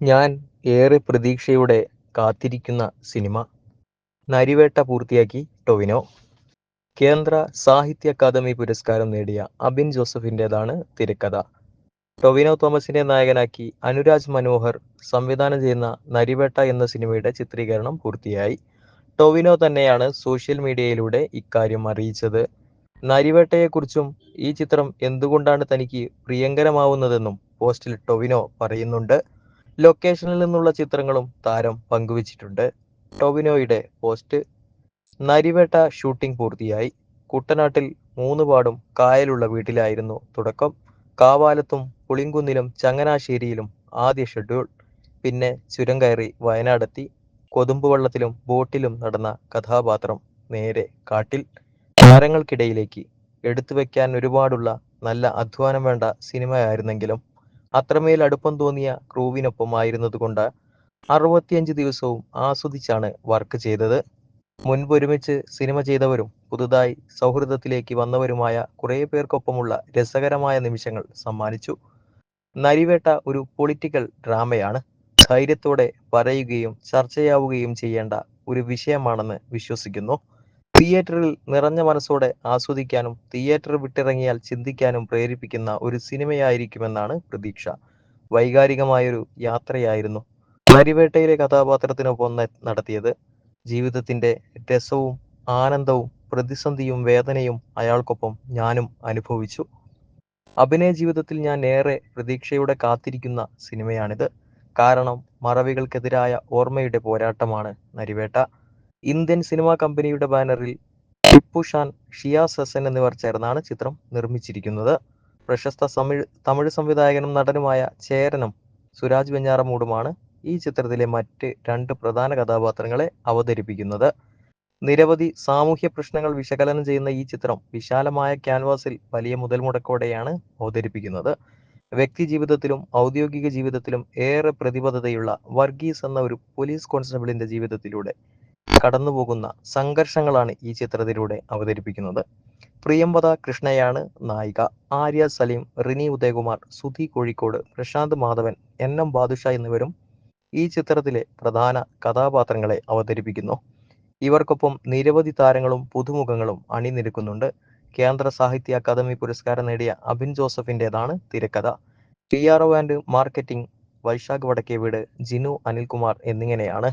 ഞാൻ ഏറെ പ്രതീക്ഷയോടെ കാത്തിരിക്കുന്ന സിനിമ നരിവേട്ട പൂർത്തിയാക്കി ടൊവിനോ. കേന്ദ്ര സാഹിത്യ അക്കാദമി പുരസ്കാരം നേടിയ അബിൻ ജോസഫിന്റെതാണ് തിരക്കഥ. ടൊവിനോ തോമസിനെ നായകനാക്കി അനുരാജ് മനോഹർ സംവിധാനം ചെയ്യുന്ന നരിവേട്ട എന്ന സിനിമയുടെ ചിത്രീകരണം പൂർത്തിയായി. ടൊവിനോ തന്നെയാണ് സോഷ്യൽ മീഡിയയിലൂടെ ഇക്കാര്യം അറിയിച്ചത്. നരിവേട്ടയെക്കുറിച്ചും ഈ ചിത്രം എന്തുകൊണ്ടാണ് തനിക്ക് പ്രിയങ്കരമാവുന്നതെന്നും പോസ്റ്റിൽ ടൊവിനോ പറയുന്നുണ്ട്. ലൊക്കേഷനിൽ നിന്നുള്ള ചിത്രങ്ങളും താരം പങ്കുവച്ചിട്ടുണ്ട്. ടോവിനോയുടെ പോസ്റ്റ് നരിവേട്ട ഷൂട്ടിംഗ് പൂർത്തിയായി. കുട്ടനാട്ടിൽ മൂന്ന് പാടും കായലുള്ള വീട്ടിലായിരുന്നു തുടക്കം. കാവാലത്തും പുളിങ്കുന്നിലും ചങ്ങനാശ്ശേരിയിലും ആദ്യ ഷെഡ്യൂൾ. പിന്നെ ചുരം കയറി വയനാടെത്തി. കൊതുമ്പുവള്ളത്തിലും ബോട്ടിലും നടന്ന കഥാപാത്രം നേരെ കാട്ടിൽ. താരങ്ങൾക്കിടയിലേക്ക് എടുത്തു വെക്കാൻ ഒരുപാടുള്ള നല്ല അധ്വാനം വേണ്ട സിനിമയായിരുന്നെങ്കിലും അത്രമേൽ അടുപ്പം തോന്നിയ ക്രൂവിനൊപ്പമായിരുന്നതുകൊണ്ട് അറുപത്തിയഞ്ച് ദിവസവും ആസ്വദിച്ചാണ് വർക്ക് ചെയ്തത്. മുൻപൊരുമിച്ച് സിനിമ ചെയ്തവരും പുതുതായി സൗഹൃദത്തിലേക്ക് വന്നവരുമായ കുറേ പേർക്കൊപ്പമുള്ള രസകരമായ നിമിഷങ്ങൾ സമ്മാനിച്ചു. നരിവേട്ട ഒരു പൊളിറ്റിക്കൽ ഡ്രാമയാണ്. ധൈര്യത്തോടെ പറയുകയും ചർച്ചയാവുകയും ചെയ്യേണ്ട ഒരു വിഷയമാണെന്ന് വിശ്വസിക്കുന്നു. തിയേറ്ററിൽ നിറഞ്ഞ മനസ്സോടെ ആസ്വദിക്കാനും തിയേറ്റർ വിട്ടിറങ്ങിയാൽ ചിന്തിക്കാനും പ്രേരിപ്പിക്കുന്ന ഒരു സിനിമയായിരിക്കുമെന്നാണ് പ്രതീക്ഷ. വൈകാരികമായൊരു യാത്രയായിരുന്നു നരിവേട്ടയിലെ കഥാപാത്രത്തിനൊപ്പം നടത്തിയത്. ജീവിതത്തിന്റെ രസവും ആനന്ദവും പ്രതിസന്ധിയും വേദനയും അയാൾക്കൊപ്പം ഞാനും അനുഭവിച്ചു. അഭിനയ ജീവിതത്തിൽ ഞാൻ ഏറെ പ്രതീക്ഷയോടെ കാത്തിരിക്കുന്ന സിനിമയാണിത്. കാരണം മറവികൾക്കെതിരായ ഓർമ്മയുടെ പോരാട്ടമാണ് നരിവേട്ട. ഇന്ത്യൻ സിനിമാ കമ്പനിയുടെ ബാനറിൽ ടിപ്പു ഷാൻ ഷിയാസ് ഹസൻ എന്നിവർ ചേർന്നാണ് ചിത്രം നിർമ്മിച്ചിരിക്കുന്നത്. പ്രശസ്ത തമിഴ് തമിഴ് സംവിധായകനും നടനുമായ ചേരനും സുരാജ് വെഞ്ഞാറമൂടുമാണ് ഈ ചിത്രത്തിലെ മറ്റ് രണ്ട് പ്രധാന കഥാപാത്രങ്ങളെ അവതരിപ്പിക്കുന്നത്. നിരവധി സാമൂഹ്യ പ്രശ്നങ്ങൾ വിശകലനം ചെയ്യുന്ന ഈ ചിത്രം വിശാലമായ ക്യാൻവാസിൽ വലിയ മുതൽ മുടക്കോടെയാണ് അവതരിപ്പിക്കുന്നത്. വ്യക്തി ജീവിതത്തിലും ഔദ്യോഗിക ജീവിതത്തിലും ഏറെ പ്രതിബദ്ധതയുള്ള വർഗീസ് എന്ന ഒരു പോലീസ് കോൺസ്റ്റബിളിന്റെ ജീവിതത്തിലൂടെ കടന്നുപോകുന്ന സംഘർഷങ്ങളാണ് ഈ ചിത്രത്തിലൂടെ അവതരിപ്പിക്കുന്നത്. പ്രിയംവദ കൃഷ്ണയാണ് നായിക. ആര്യ സലീം റിനി ഉദയകുമാർ സുധി കോഴിക്കോട് പ്രശാന്ത് മാധവൻ എൻ എം ബാദുഷ എന്നിവരും ഈ ചിത്രത്തിലെ പ്രധാന കഥാപാത്രങ്ങളെ അവതരിപ്പിക്കുന്നു. ഇവർക്കൊപ്പം നിരവധി താരങ്ങളും പുതുമുഖങ്ങളും അണിനിരക്കുന്നുണ്ട്. കേന്ദ്ര സാഹിത്യ അക്കാദമി പുരസ്കാരം നേടിയ അബിൻ ജോസഫിന്റെതാണ് തിരക്കഥ. P R O and marketing Vaishakh Vadakkeveed Jinu Anilkumar എന്നിങ്ങനെയാണ്